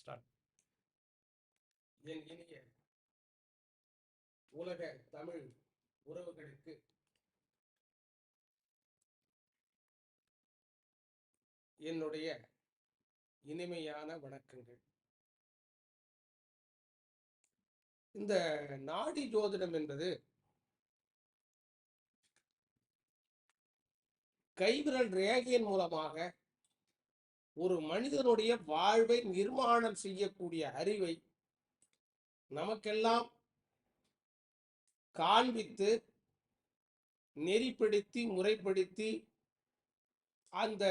Start என் இனிய உலக தமிழ் உறவுகளுக்கு என்னுடைய இனிமையான வணக்கங்கள். இந்த நாடி ஜோதிடம் என்பது கைவிரல் ரேகையின் மூலமாக ஒரு மனிதனுடைய வாழ்வை நிர்மாணம் செய்யக்கூடிய அறிவை நமக்கெல்லாம் காண்பித்து நெறிப்படுத்தி முறைப்படுத்தி அந்த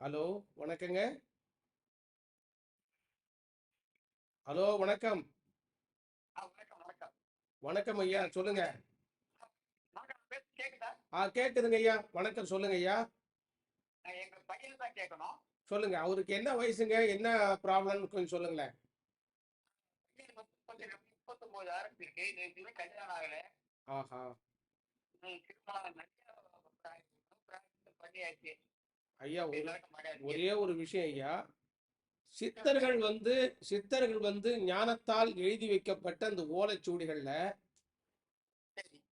ஹலோ வணக்கங்க. ஹலோ வணக்கம். வணக்கம் ஐயா சொல்லுங்க. ஆ கேக்குதுங்க ஐயா. வணக்கம் சொல்லுங்க ஐயா. எங்க பையன் தான் கேட்கணும் சொல்லுங்க அவருக்கு என்ன வயசுங்க? என்ன ப்ராப்ளம்னு கொஞ்சம் சொல்லுங்களேன். முப்பத்தொன்பது ஆரம்பிச்சிருக்கு இது கல்யாணம் ஆகல. ஆஹா. பண்ணியாச்சு. ஐயா ஒரு. ஒரே விஷயம் ஐயா. சித்தர்கள் வந்து சித்தர்கள் வந்து ஞானத்தால் எழுதி வைக்கப்பட்ட அந்த ஓலைச்சுவடிகள்ல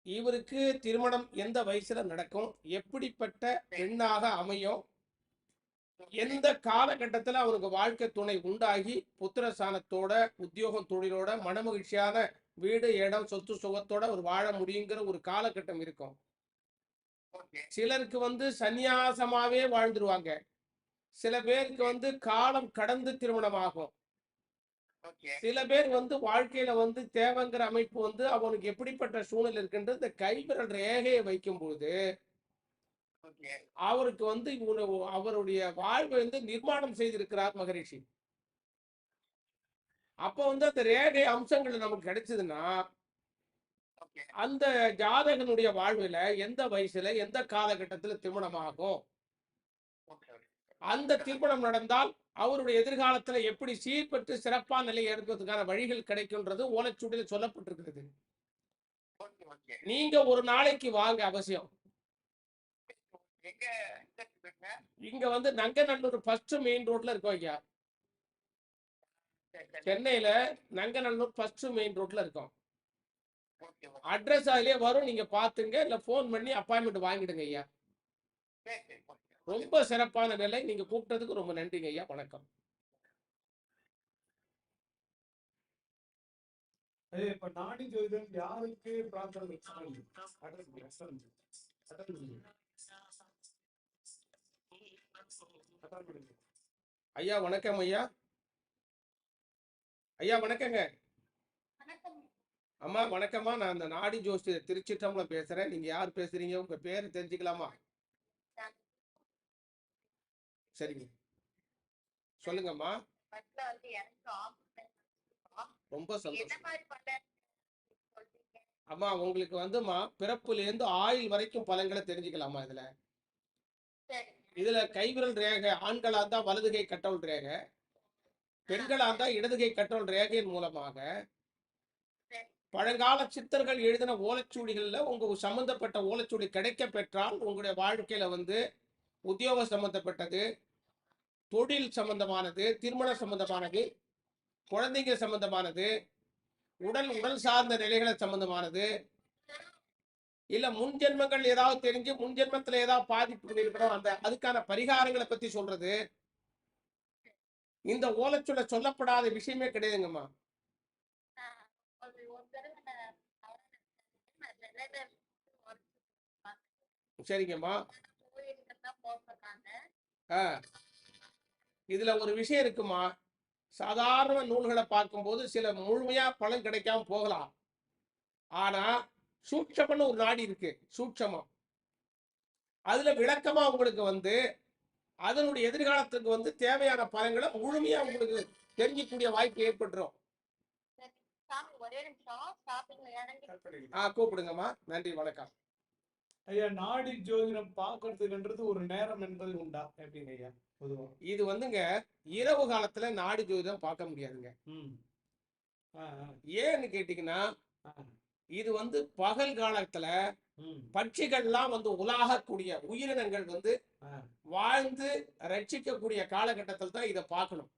இவருக்கு திருமணம் எந்த வயசுல நடக்கும்? எப்படிப்பட்ட பெண்ணாக அமையும்? எந்த காலகட்டத்துல அவனுக்கு வாழ்க்கை துணை உண்டாகி புத்திரசானத்தோட உத்தியோகம் தொழிலோட மனமகிழ்ச்சியான வீடு இடம் சொத்து சுகத்தோட ஒரு வாழ முடியுங்கிற ஒரு காலகட்டம் இருக்கும். சிலருக்கு வந்து சந்நியாசமாவே வாழ்ந்துருவாங்க. சில பேருக்கு வந்து காலம் கடந்து திருமணம் ஆகும் சில பேர் வந்து வாழ்க்கையில வந்து தேவைங்கிற அமைப்பு வந்து அவனுக்கு எப்படிப்பட்ட சூழ்நிலை இருக்குன்றது இந்த கைவிரல் ரேகையை வைக்கும்போது ஓகே அவருக்கு வந்து அவருடைய வாழ்வை வந்து நிர்மாணம் செய்திருக்கிறார் மகரிஷி. அப்போ வந்து அந்த ரேகை அம்சங்கள் நமக்கு கிடைச்சதுன்னா அந்த ஜாதகனுடைய வாழ்வுல எந்த வயசுல எந்த காலகட்டத்துல திருமணம் ஆகும் ஓகே அந்த திருமணம் நடந்தால் அவருடைய எதிர்காலத்துல எப்படி சீர்பெற்று சிறப்பான நிலையை எடுக்கிறதுக்கான வழிகள் கிடைக்கும்ன்றது ஓலைச்சுவடியில் சொல்லப்பட்டிருக்கிறது. நீங்க ஒரு நாளைக்கு வாங்க அவசியம். இங்க வந்து நங்கநல்லூர் ஃபர்ஸ்ட் மெயின் ரோட்ல இருக்கோம் ஐயா சென்னையில நங்கநல்லூர் ஃபர்ஸ்ட் மெயின் ரோட்ல இருக்கோம். அட்ரஸ் அதிலே வரும் நீங்க பாத்துங்க இல்ல ஃபோன் பண்ணி அப்பாயின்மெண்ட் வாங்கிடுங்க ஐயா. ரொம்ப சிறப்பான நிலை நீங்க கூப்பிட்டதுக்கு ரொம்ப நன்றிங்க ஐயா. வணக்கம். இப்ப நாடி ஜோதிடம் யாருக்கு பிரார்த்தனை ஐயா வணக்கம் ஐயா. ஐயா வணக்கங்க. அம்மா வணக்கம்மா. நான் அந்த நாடி ஜோசி திருச்சிட்டம்ல பேசுறேன். நீங்க யார் பேசுறீங்க? உங்க பேர் தெரிஞ்சுக்கலாமா? சரிங்க. சொல்லுங்கம்மா. ரொம்ப சந்தோஷம். அம்மா உங்களுக்கு வந்துமா பிறப்புல இருந்து ஆயுள் வரைக்கும் பலன்களை தெரிஞ்சுக்கலாமா இதுல? இதுல கைவிரல் ரேகை ஆண்களா இருந்தா வலது கை கட்டவல் ரேகை பெண்களா இருந்தா இடது கை கட்டவல் ரேகையின் மூலமாக பழங்கால சித்தர்கள் எழுதின ஓலைச்சுவடிகள்ல உங்க சம்பந்தப்பட்ட ஓலைச்சுவடி கிடைக்க பெற்றால் உங்களுடைய வாழ்க்கையில வந்து உத்தியோக சம்பந்தப்பட்டது தொழில் சம்பந்தமானது திருமண சம்பந்தமானது குழந்தைங்க சம்பந்தமானது உடல் உடல் சார்ந்த நிலைகளை சம்பந்தமானது இல்ல முன் ஜென்மங்கள் ஏதாவது தெரிஞ்சு முன் ஜென்மத்துல ஏதாவது பாதிப்பு இருக்கிறோம் அந்த அதுக்கான பரிகாரங்களை பத்தி சொல்றது. இந்த ஓலைச்சுவட சொல்லப்படாத விஷயமே கிடையாதுங்கம்மா. சரிங்கம்மா. ஆஹ் தான் போக சொன்னாங்க ஆ இதுல ஒரு விஷயம் இருக்குமா? சாதாரண நூல்களை பார்க்கும்போது சில முழுமையா பலன் கிடைக்காம போகலாம். ஆனா சூட்சமன்னு ஒரு நாடி இருக்கு சூட்சமம். அதுல விளக்கமா உங்களுக்கு வந்து அதனுடைய எதிர்காலத்துக்கு வந்து தேவையான பலன்களை முழுமையா உங்களுக்கு தெரிஞ்சிக்கூடிய வாய்ப்பு ஏற்பட்டுரும். கூப்பிடுங்கம்மா. நன்றி வணக்கம். ஐயா நாடி ஜோதிடம் பார்க்கறதுக்குன்றது ஒரு நேரம் என்பது உண்டா எப்படிங்க ஐயா பொதுவா இது வந்துங்க இரவு காலத்துல நாடி ஜோதிடம் பார்க்க முடியாதுங்க ஏன்னு கேட்டீங்கன்னா. இது வந்து பகல் காலத்துல. பட்சிகள்லாம் வந்து உலாகக்கூடிய உயிரினங்கள் வந்து. வாழ்ந்து ரட்சிக்கக்கூடிய காலகட்டத்தில் தான் இதை பார்க்கணும்.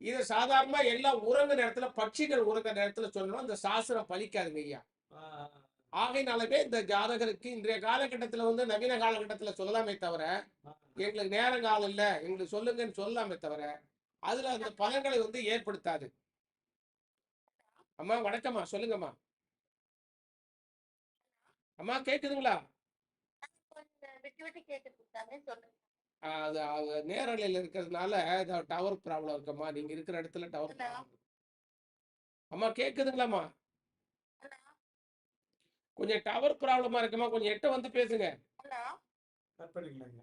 இதை சாதாரணமா எல்லாம் உறங்க நேரத்துல பட்சிகள் உறங்க நேரத்துல சொல்லணும் அந்த சாஸ்திரம் பலிக்காதுங்க ஐயா ஆ. ஆகையினாலவே இந்த ஜாதகருக்கு இன்றைய காலகட்டத்துல வந்து நவீன காலகட்டத்துல சொல்லலாமே தவிர எங்களுக்கு நேரம் காலம் இல்ல எங்களுக்கு சொல்லுங்கன்னு சொல்லலாமே தவிர அதுல அந்த பலன்களை வந்து ஏற்படுத்தாது. அம்மா வணக்கம்மா சொல்லுங்கம்மா. அம்மா கேக்குதுங்களா? அது நேரலையில் இருக்கிறதுனால டவர் ப்ராப்ளம் இருக்குமா? நீங்க இருக்கிற இடத்துல டவர் அம்மா கேக்குதுங்களாம்மா? கொஞ்சம் டவர் ப்ராப்ளமா இருக்குமா? கொஞ்சம் எட்ட வந்து பேசுங்க. ஹலோ கட் பண்ணிக்கலாங்க.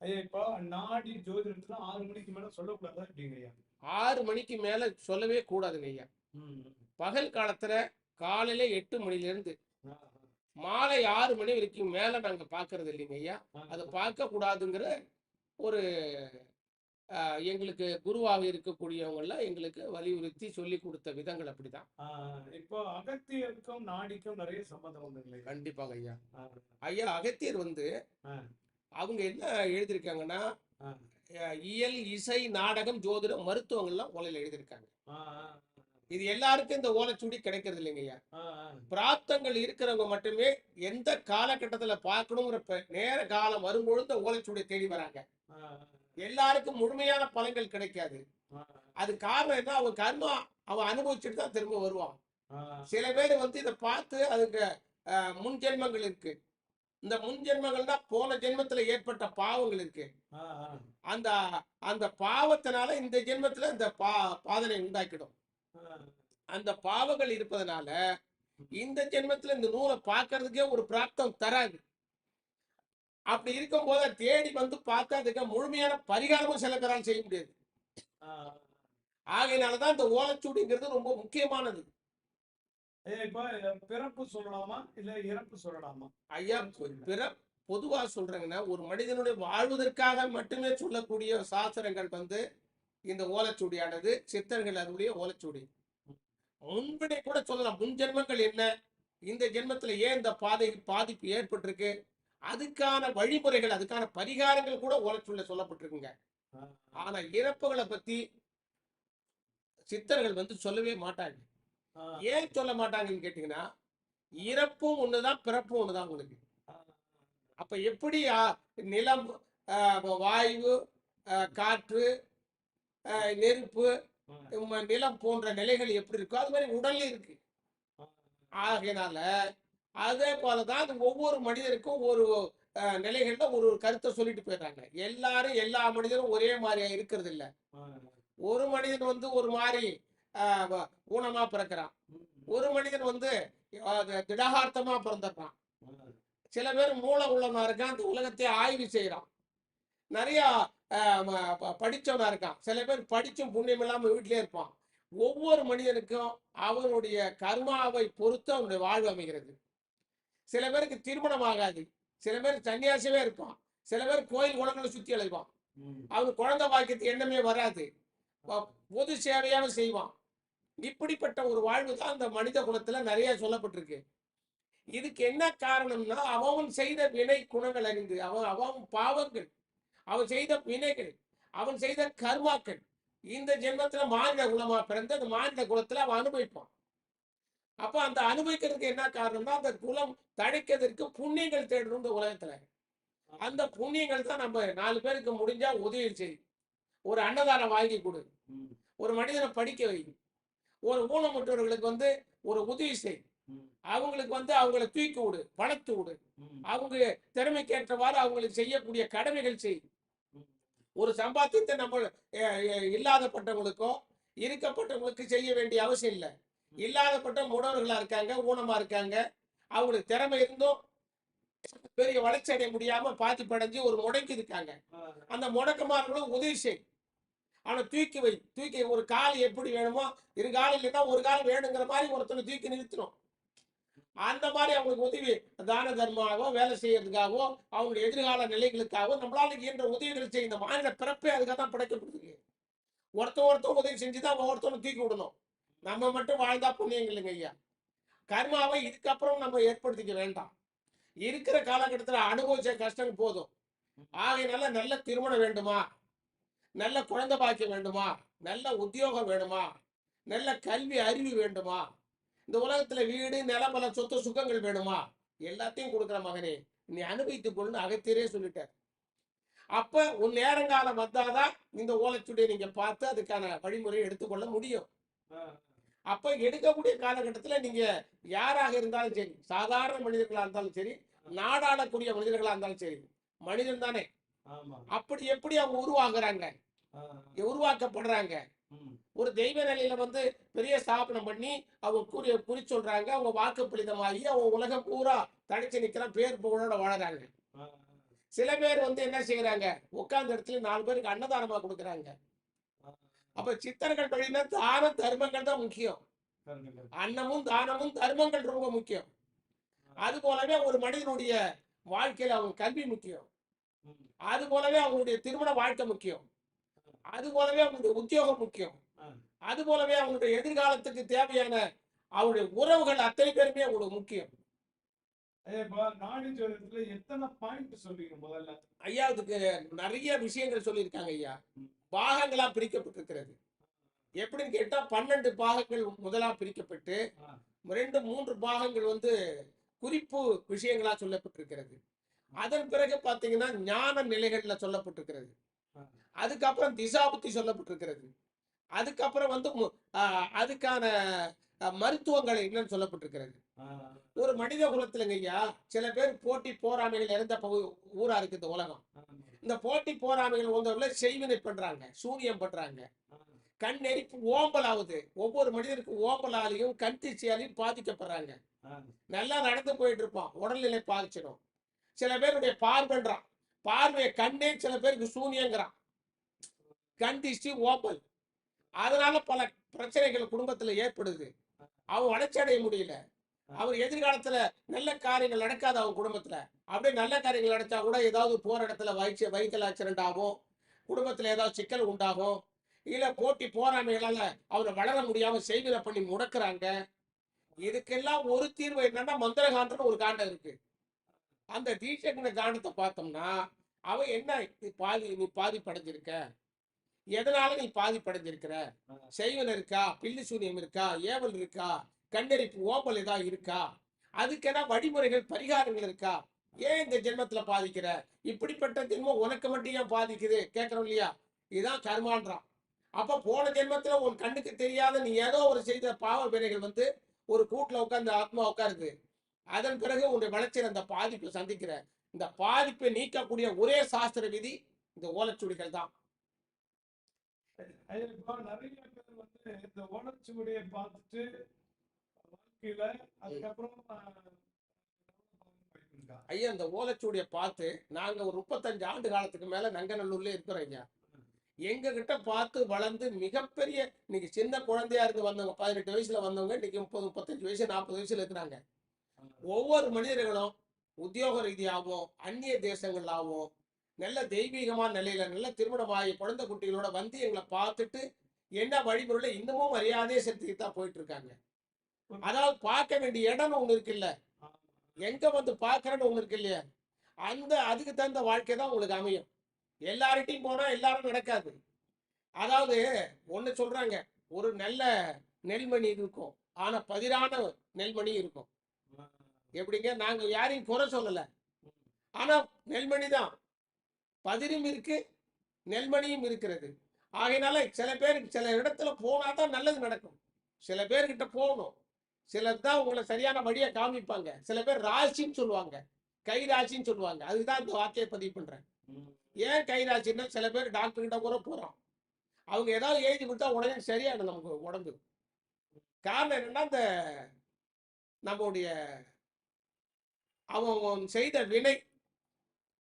ஐயா இப்போ நாடி ஜோதிடத்துல ஆறு மணிக்கு மேல சொல்லக்கூடாதா அப்படிங்க ஐயா? ஆறு மணிக்கு மேல சொல்லவே கூடாதுங்க ஐயா. பகல் காலத்துல காலையில எட்டு மணில இருந்து. மாலை ஆறு மணி வரைக்கும் மேல நாங்க பாக்குறது இல்லைங்க ஐயா. அதை பார்க்க கூடாதுங்கிற ஒரு எங்களுக்கு குருவாக இருக்கக்கூடியவங்கெல்லாம் எங்களுக்கு வலியுறுத்தி சொல்லி கொடுத்த விதங்கள் அப்படிதான். இப்போ அகத்தியருக்கும் நாடிக்கும் நிறைய சம்பந்தம் இல்லையா? கண்டிப்பாங்க ஐயா. ஐயா அகத்தியர் வந்து. அவங்க என்ன எழுதியிருக்காங்கன்னா இயல் இசை நாடகம் ஜோதிடம் மருத்துவங்கள்லாம் ஓலையில் எழுதியிருக்காங்க. இது எல்லாருக்கும் இந்த ஓலைச்சுடி கிடைக்கிறது இல்லைங்க ஐயா. பிராப்தங்கள் இருக்கிறவங்க மட்டுமே எந்த காலகட்டத்துல பார்க்கணுங்கிற நேர காலம் வரும்பொழுது இந்த ஓலைச்சுடியை தேடி வராங்க. எல்லாருக்கும் முழுமையான பலன்கள் கிடைக்காது. அது காரணம் என்ன? அவன் கர்மா அவன் அனுபவிச்சுட்டு தான் திரும்ப வருவான். சில பேர் வந்து இதை பார்த்து அதுக்கு முன் ஜென்மங்கள் இருக்கு. இந்த முன் ஜென்மங்கள்னா போன ஜென்மத்துல ஏற்பட்ட பாவங்கள் இருக்கு. அந்த அந்த பாவத்தினால இந்த ஜென்மத்துல இந்த பா பாதனை உண்டாக்கிடும். அந்த பாவங்கள் இருப்பதனால இந்த ஜென்மத்துல இந்த நூலை பார்க்கறதுக்கே ஒரு பிராப்தம் தராது. அப்படி இருக்கும்போது அதை தேடி வந்து பார்த்தா அதுக்கு முழுமையான பரிகாரமும் சில பேரால் செய்ய முடியாது. ஆகையினாலதான் இந்த ஓலைச்சுடிங்கிறது ரொம்ப முக்கியமானது. இப்போ பிறப்பு சொல்லலாமா? இல்ல இறப்பு சொல்லலாமா? ஐயா பிற பொதுவா சொல்றேங்கன்னா ஒரு மனிதனுடைய வாழ்வதற்காக மட்டுமே சொல்லக்கூடிய சாஸ்திரங்கள் வந்து இந்த ஓலைச்சுடியானது சித்தர்கள் அதனுடைய ஓலைச்சுடி முன்பினை கூட சொல்லலாம் முன் ஜென்மங்கள் என்ன? இந்த ஜென்மத்துல ஏன் இந்த பாதை பாதிப்பு ஏற்பட்டிருக்கு? அதுக்கான வழிமுறைகள் அதுக்கான பரிகாரங்கள் கூட ஓலைச்சுடில சொல்லப்பட்டிருக்குங்க. ஆனா இறப்புகளை பத்தி சித்தர்கள் வந்து சொல்லவே மாட்டாங்க. ஏன் சொல்ல மாட்டாங்கன்னு கேட்டீங்கன்னா இறப்பும் ஒண்ணுதான் பிறப்பும் ஒண்ணுதான் உங்களுக்கு. அப்ப எப்படி நிலம் வாயு காற்று நெருப்பு நிலம் போன்ற நிலைகள் எப்படி இருக்கோ அது மாதிரி உடல்ல இருக்கு. ஆகையினால அதே போலதான் அது ஒவ்வொரு மனிதருக்கும் ஒரு நிலைகள்ல ஒரு ஒரு கருத்தை சொல்லிட்டு போயிடுறாங்க. எல்லாரும் எல்லா மனிதரும் ஒரே மாதிரியா இருக்கிறது இல்ல ஒரு மனிதன் வந்து ஒரு மாதிரி ஆஹ் ஊனமா பிறக்கிறான். ஒரு மனிதன் வந்து திடகார்த்தமா பிறந்துடுறான். சில பேர் மூல உள்ளவனா இருக்கான் அந்த உலகத்தை ஆய்வு செய்யறான் நிறைய படிச்சவனா இருக்கான். சில பேர் படிச்சும் புண்ணியம் இல்லாம வீட்டிலே இருப்பான். ஒவ்வொரு மனிதனுக்கும் அவனுடைய கர்மாவை பொறுத்து அவனுடைய வாழ்வு அமைகிறது. சில பேருக்கு திருமணம் ஆகாது. சில பேர் சன்னியாசியே இருப்பான். சில பேர் கோயில் குளங்களை சுத்தி அழைப்பான். அவன் குழந்தை பாக்கியத்து எண்ணமே வராது. பொது சேவையாக செய்வான். இப்படிப்பட்ட ஒரு வாழ்வு தான் அந்த மனித குலத்துல நிறைய சொல்லப்பட்டிருக்கு. இதுக்கு என்ன காரணம்னா அவன் செய்த வினை குணங்கள் அறிந்து அவன் அவன் பாவங்கள் அவன் செய்த வினைகள் அவன் செய்த கர்மாக்கள் இந்த ஜென்மத்துல மானிட குலமா பிறந்து அந்த மானிட குலத்துல அவன் அனுபவிப்பான். அப்ப அந்த அனுபவிக்கிறதுக்கு என்ன காரணம்னா அந்த குலம் தடைக்கிறதுக்கு புண்ணியங்கள் தேடணும் இந்த உலகத்துல. அந்த புண்ணியங்கள் தான் நம்ம நாலு பேருக்கு முடிஞ்சா உதவி செய். ஒரு அன்னதானம் வாங்கி கொடு. ஒரு மனிதனை படிக்க வை. ஒரு ஊனமுற்றவர்களுக்கு வந்து ஒரு உதவி செய். அவங்களுக்கு வந்து அவங்கள தூக்கி விடு பணத்து விடு. அவங்க திறமைக்கேற்றவாறு அவங்களுக்கு செய்யக்கூடிய கடமைகள் செய். ஒரு சம்பாத்தியத்தை நம்ம அஹ், அஹ், இல்லாதப்பட்டவங்களுக்கோ இருக்கப்பட்டவங்களுக்கு செய்ய வேண்டிய அவசியம் இல்லை. இல்லாதப்பட்ட முடவர்களா இருக்காங்க ஊனமா இருக்காங்க. அவங்களுக்கு திறமை இருந்தும் பெரிய வளர்ச்சி அடைய முடியாம பாதிப்படைஞ்சு ஒரு முடங்கி இருக்காங்க. அந்த முடக்கமார்களும் உதவி செய். அவனை தூக்கி வை. தூக்கி ஒரு கால் எப்படி வேணுமோ இரு கால் இல்லைன்னா ஒரு கால் வேணுங்கிற மாதிரி ஒருத்தனை தூக்கி நிறுத்தணும். அந்த மாதிரி அவங்களுக்கு உதவி தான தர்மாவோ வேலை செய்யறதுக்காகவோ அவங்களுடைய எதிர்கால நிலைகளுக்காகவோ நம்மளால இயன்ற உதவிகள் செய்ய இந்த மாநில பிறப்பே அதுக்காக தான் படைக்கப்பட்டிருக்கு ஒருத்தன் ஒருத்தன் உதவி செஞ்சு தான் ஒருத்தனை தூக்கி விடணும். நம்ம மட்டும் வாழ்ந்தா புண்ணியம் இல்லைங்க ஐயா. கர்மாவை இதுக்கப்புறம் நம்ம ஏற்படுத்திக்க வேண்டாம். இருக்கிற காலகட்டத்தில் அனுபவிச்ச கஷ்டம் போதும். ஆகையினால நல்ல திருமணம் வேண்டுமா? நல்ல குழந்தை பாக்கியம் வேண்டுமா? நல்ல உத்தியோகம் வேணுமா? நல்ல கல்வி அறிவு வேண்டுமா? இந்த உலகத்துல வீடு நிலமல சொத்து சுகங்கள் வேணுமா? எல்லாத்தையும் கொடுக்குற மகனே நீ அனுபவித்து கொள்ளுன்னு அகத்தியரே சொல்லிட்டார். அப்ப உன் நேரங்காலம் வந்தாதான் இந்த ஓலைச்சுடியை நீங்க பார்த்து அதுக்கான வழிமுறையை எடுத்துக்கொள்ள முடியும். அப்ப எடுக்கக்கூடிய காலகட்டத்துல நீங்க யாராக இருந்தாலும் சரி சாதாரண மனிதர்களா இருந்தாலும் சரி நாடாளக்கூடிய மனிதர்களா இருந்தாலும் சரி மனிதன் தானே. அப்படி எப்படி அவங்க உருவாகுறாங்க? உருவாக்கப்படுறாங்க. ஒரு தெய்வ நிலையில வந்து பெரிய ஸ்தாபனம் பண்ணி அவங்க குறி குறி சொல்றாங்க அவங்க வாக்கு பலிதமாகி அவங்க உலகம் பூரா தனிச்சு நிக்கிற பேர் புகழோட வாழறாங்க. சில பேர் வந்து என்ன செய்யறாங்க உட்கார்ந்த இடத்துல நாலு பேருக்கு அன்னதானமா கொடுக்குறாங்க. அப்ப சித்தர்கள் வழினா தான தர்மங்கள் தான் முக்கியம். அன்னமும் தானமும் தர்மங்கள் ரொம்ப முக்கியம். அது போலவே ஒரு மனிதனுடைய வாழ்க்கையில அவங்க கல்வி முக்கியம். அது போலவே அவங்களுடைய திருமண வாழ்க்கை முக்கியம். அது போலவே அவங்களுடைய உத்தியோகம் முக்கியம். அது போலவே அவங்களுடைய எதிர்காலத்துக்கு தேவையான அவருடைய உறவுகள் அத்தனை பேருமே அவங்களுக்கு முக்கியம். ஐயா, அதுக்கு நிறைய விஷயங்கள் சொல்லியிருக்காங்க ஐயா. பாகங்களா பிரிக்கப்பட்டிருக்கிறது. எப்படின்னு கேட்டா பன்னெண்டு பாகங்கள் முதலா பிரிக்கப்பட்டு. ரெண்டு மூன்று பாகங்கள் வந்து குறிப்பு விஷயங்களா சொல்லப்பட்டிருக்கிறது. அதன் பிறகு பாத்தீங்கன்னா ஞான நிலைகள்ல சொல்லப்பட்டிருக்கிறது. அதுக்கப்புறம் திசாபுத்தி சொல்லப்பட்டிருக்கிறது. அதுக்கப்புறம் வந்து அதுக்கான மருத்துவங்கள் என்னன்னு சொல்லப்பட்டிருக்கிறது. ஒரு மனித குலத்துலங்க ஐயா சில பேர் போட்டி போராமைகள் இறந்த ஊரா இருக்கு இந்த உலகம். இந்த போட்டி போராமைகள் வந்தவர்கள செய்வினை பண்றாங்க சூனியம் பண்றாங்க. கண் நெறிப்பு ஓம்பல் ஆகுது ஒவ்வொரு மனிதனுக்கும் ஓம்பலாலையும் கண் தீச்சியாலையும் பாதிக்கப்படுறாங்க. நல்லா நடந்து போயிட்டு இருப்பான் உடல்நிலை பாதிச்சிடும். சில பேருடைய பார்வைன்றான். பார்வையை கண்ணே சில பேருக்கு சூனியங்கிறான். கண் திஷ்டி ஓம்பல். அதனால பல பிரச்சனைகள் குடும்பத்துல ஏற்படுது. அவன் வளர்ச்சி அடைய முடியல. அவர் எதிர்காலத்துல நல்ல காரியங்கள் நடக்காது அவன் குடும்பத்துல. அப்படியே நல்ல காரியங்கள் நடத்தா கூட ஏதாவது போற இடத்துல வயிற்று வெஹிக்கல் ஆக்சிடென்ட் ஆகும். குடும்பத்துல ஏதாவது சிக்கல் உண்டாகும். இல்ல போட்டி போராமைகளால அவரை வளர முடியாம செய்வினை பண்ணி முடக்குறாங்க. இதுக்கெல்லாம் ஒரு தீர்வு என்னன்னா மந்திரகாண்டம்னு ஒரு காண்டம் இருக்கு. அந்த தீட்சங்கிற காண்டத்தை பார்த்தோம்னா அவன் என்ன நீ பாதி நீ பாதிப்படைஞ்சிருக்க? எதனால நீ பாதிப்படைஞ்சிருக்கிற? செய்வன் இருக்கா? பில்லி சூனியம் இருக்கா? ஏவல் இருக்கா? கண்டறிப்பு ஓம்பல் ஏதாவது இருக்கா? அதுக்கென வழிமுறைகள் பரிகாரங்கள் இருக்கா? ஏன் இந்த ஜென்மத்துல பாதிக்கிற? இப்படிப்பட்ட ஜென்மம் உனக்கு மட்டும் ஏன் பாதிக்குது? கேட்கறோம் இல்லையா? இதுதான் கர்மான்றான். அப்ப போன ஜென்மத்துல உன் கண்ணுக்கு தெரியாத நீ ஏதோ ஒரு செய்த பாவ வினைகள் வந்து ஒரு கூட்டுல உட்காந்து ஆத்மா உட்காருது. அதன் பிறகு உன்னுடைய வளர்ச்சியில் அந்த பாதிப்பை சந்திக்கிற. இந்த பாதிப்பை நீக்கக்கூடிய ஒரே சாஸ்திர விதி இந்த ஓலச்சுவடிகள் தான். நிறைய பேர் வந்து இந்த ஓலச்சுவடியை பார்த்துட்டு வாழ்க்கையில அதுக்கப்புறம் ஐயா இந்த ஓலைச்சுவடியை பார்த்து நாங்க ஒரு முப்பத்தஞ்சு ஆண்டு காலத்துக்கு மேல நங்கநல்லூர்ல இருக்கிறோம் ஐயா. எங்க கிட்ட பார்த்து வளர்ந்து மிகப்பெரிய இன்னைக்கு சின்ன குழந்தையா இருந்து வந்தவங்க பதினெட்டு வயசுல வந்தவங்க இன்னைக்கு முப்பது முப்பத்தஞ்சு வயசு நாற்பது வயசுல இருக்கிறாங்க. ஒவ்வொரு மனிதர்களும் உத்தியோக ரீதியாகவும் அந்நிய தேசங்களாகவும் நல்ல தெய்வீகமான நிலையில நல்ல திருமணமாகி குழந்தை குட்டிகளோட வந்து எங்களை பார்த்துட்டு என்ன வழிமுறையில இன்னமும் மரியாதையை செலுத்திட்டு தான் போயிட்டு இருக்காங்க. அதாவது பார்க்க வேண்டிய இடம் ஒண்ணு இருக்குல்ல ஆ, எங்க வந்து பார்க்கறன்னு ஒண்ணு இருக்கு இல்லையா? அந்த அதுக்கு தகுந்த வாழ்க்கை தான் உங்களுக்கு அமையும். எல்லார்கிட்டையும் போனா எல்லாரும் நடக்காது. அதாவது ஒண்ணு சொல்றாங்க ஒரு நல்ல நெல்மணி இருக்கும். ஆனா பதிரான நெல்மணி இருக்கும். எப்படிங்க? நாங்க யாரையும் குறை சொல்லல. ஆனா நெல்மணி தான். பதிரும் இருக்கு நெல்மணியும் இருக்கிறது. ஆகையினால சில பேருக்கு சில இடத்துல போனா தான் நல்லது நடக்கும். சில பேர்கிட்ட போகணும். சிலர் தான் உங்களை சரியான வழியை காமிப்பாங்க. சில பேர் ராசின்னு சொல்லுவாங்க. கை ராசின்னு சொல்லுவாங்க. அதுதான் இந்த வார்த்தையை பதிவு பண்றேன். ஏன் கை ராசின்னா சில பேர் டாக்டர் கிட்ட கூட போறோம் அவங்க ஏதாவது எழுதி கொடுத்தா உடனே சரியாயிடும் நமக்கு உடம்பு. காரணம் என்னன்னா இந்த நம்முடைய அவன் செய்த வினை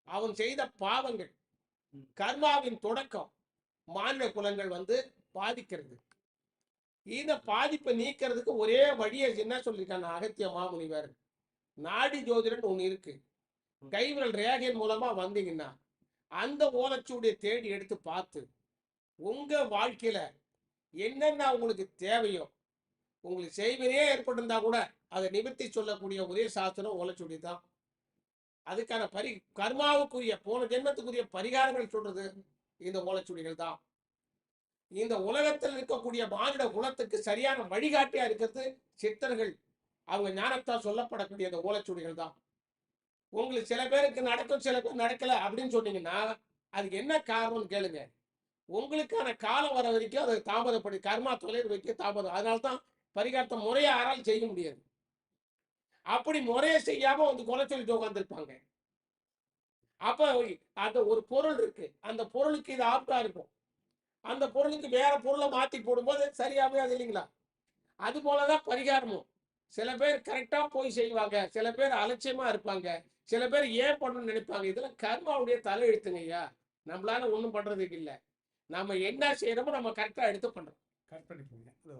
அவன் செய்த பாவங்கள் கர்மாவின் தொடக்கம் மாநில குலங்கள் வந்து பாதிக்கிறது. இந்த பாதிப்பை நீக்கிறதுக்கு ஒரே வழியை என்ன சொல்லியிருக்காங்க அகத்திய மாமுனிவர். நாடி ஜோதிடன் ஒண்ணு இருக்கு. கைவிரல் ரேகையின் மூலமா வந்தீங்கன்னா அந்த ஓலைச்சுவடியை தேடி எடுத்து பார்த்து உங்க வாழ்க்கையில என்னென்ன உங்களுக்கு தேவையோ உங்களுக்கு செய்வனே ஏற்பட்டிருந்தா கூட அதை நிவர்த்தி சொல்லக்கூடிய ஒரே சாஸ்திரம் ஓலைச்சுவடி தான். அதுக்கான பரி கர்மாவுக்குரிய போன ஜென்மத்துக்குரிய பரிகாரங்கள் சொல்றது இந்த ஓலைச்சுவடிகள் தான். இந்த உலகத்தில் இருக்கக்கூடிய மானிட குலத்துக்கு சரியான வழிகாட்டியா இருக்கிறது சித்தர்கள். அவங்க ஞானத்தால் சொல்லப்படக்கூடிய அந்த ஓலைச்சுவடிகள் தான். உங்களுக்கு சில பேருக்கு நடக்கும் சில பேர் நடக்கல அப்படின்னு சொன்னீங்கன்னா அதுக்கு என்ன காரணம்னு கேளுங்க. உங்களுக்கான காலம் வர வரைக்கும் அதை தாமதப்படி கர்மா தொலைவு வைக்க தாமதம். அதனால தான் பரிகாரத்தை முறையை ஆறால் செய்ய முடியாது. அப்படி முறையை செய்யாம வந்து கொலை சொல்லிட்டு உட்காந்துருப்பாங்க அப்ப அந்த ஒரு பொருள் இருக்கு. அந்த பொருளுக்கு இது ஆப்டா இருக்கும். அந்த பொருளுக்கு வேற பொருளை மாத்தி போடும்போது சரியாவே அது இல்லைங்களா? அது போலதான் பரிகாரமும். சில பேர் கரெக்டா போய் செய்வாங்க. சில பேர் அலட்சியமா இருப்பாங்க. சில பேர் ஏன் பண்ணணும்னு நினைப்பாங்க. இதெல்லாம் கர்மாவுடைய தலை எழுத்துங்க ஐயா. நம்மளால ஒன்றும் பண்றதுக்கு இல்லை. நம்ம என்ன செய்யறோமோ நம்ம கரெக்டா எடுத்து பண்றோம் கட் பண்ணிப்போங்க